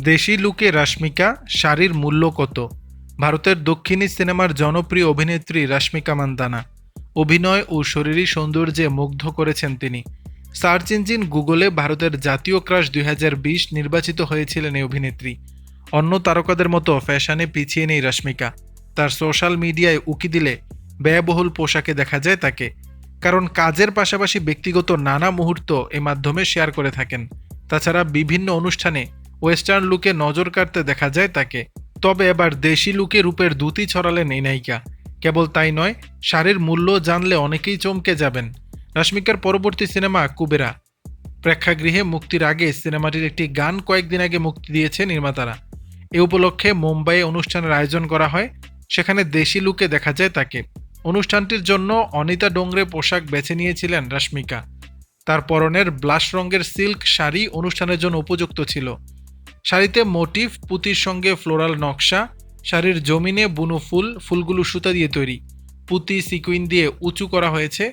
দেশি লুকে রাশ্মিকা, শাড়ির মূল্য কত? ভারতের দক্ষিণী সিনেমার জনপ্রিয় অভিনেত্রী রাশ্মিকা মান্দানা। অভিনয় ও শরীরী সৌন্দর্যে মুগ্ধ করেছেন তিনি। সার্চ ইঞ্জিন গুগলে ভারতের জাতীয় ক্রাশ দুই হাজার বিশ নির্বাচিত হয়েছিলেন এই অভিনেত্রী। অন্য তারকাদের মতো ফ্যাশনে পিছিয়ে নেই রাশ্মিকা। তার সোশ্যাল মিডিয়ায় উকি দিলে ব্যয়বহুল পোশাকে দেখা যায় তাকে। কারণ কাজের পাশাপাশি ব্যক্তিগত নানা মুহূর্ত এ মাধ্যমে শেয়ার করে থাকেন। তাছাড়া বিভিন্ন অনুষ্ঠানে ওয়েস্টার্ন লুকে নজর কাড়তে দেখা যায় তাকে। তবে এবার দেশি লুকে রূপের দুতি ছড়ালেন এই নায়িকা। কেবল তাই নয়, শাড়ির মূল্য জানলে অনেকেই চমকে যাবেন। রাশ্মিকার পরবর্তী সিনেমা কুবেরা। প্রেক্ষাগৃহে মুক্তির আগে সিনেমাটির একটি গান কয়েকদিন আগে মুক্তি দিয়েছে নির্মাতারা। এ উপলক্ষে মুম্বাইয়ে অনুষ্ঠানের আয়োজন করা হয়, সেখানে দেশি লুকে দেখা যায় তাকে। অনুষ্ঠানটির জন্য অনিতা ডোংরে পোশাক বেছে নিয়েছিলেন রাশ্মিকা। তার পরনের ব্লাশ রঙের সিল্ক শাড়ি অনুষ্ঠানের জন্য উপযুক্ত ছিল। শাড়িতে মোটিভ পুঁতির সঙ্গে ফ্লোরাল নকশা, শাড়ির জমিনে বুনো ফুল, ফুলগুলো সুতা দিয়ে তৈরি। পুঁতি সিকুইন দিয়ে উঁচু করা হয়েছে।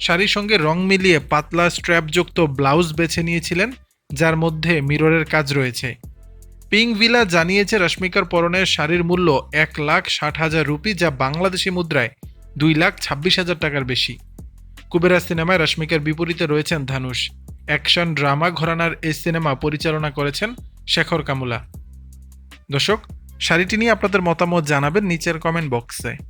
শাড়ির সঙ্গে রং মিলিয়ে পাতলা স্ট্র্যাপযুক্ত ব্লাউজ বেছে নিয়েছিলেন, যার মধ্যে মিররের কাজ রয়েছে। পিঙ্ক ভিলা জানিয়েছে রশ্মিকার পরনের শাড়ির মূল্য এক লাখ ষাট হাজার রুপি, যা বাংলাদেশি মুদ্রায় দুই লাখ ছাব্বিশ হাজার টাকার বেশি। কুবেরা সিনেমায় রশ্মিকার বিপরীতে রয়েছেন ধানুষ অ্যাকশন ড্রামা ঘরানার এই সিনেমা পরিচালনা করেছেন শেখর কামুলা। দর্শক শাড়িটি নিয়ে আপনাদের মতামত জানাবেন নিচের কমেন্ট বক্সে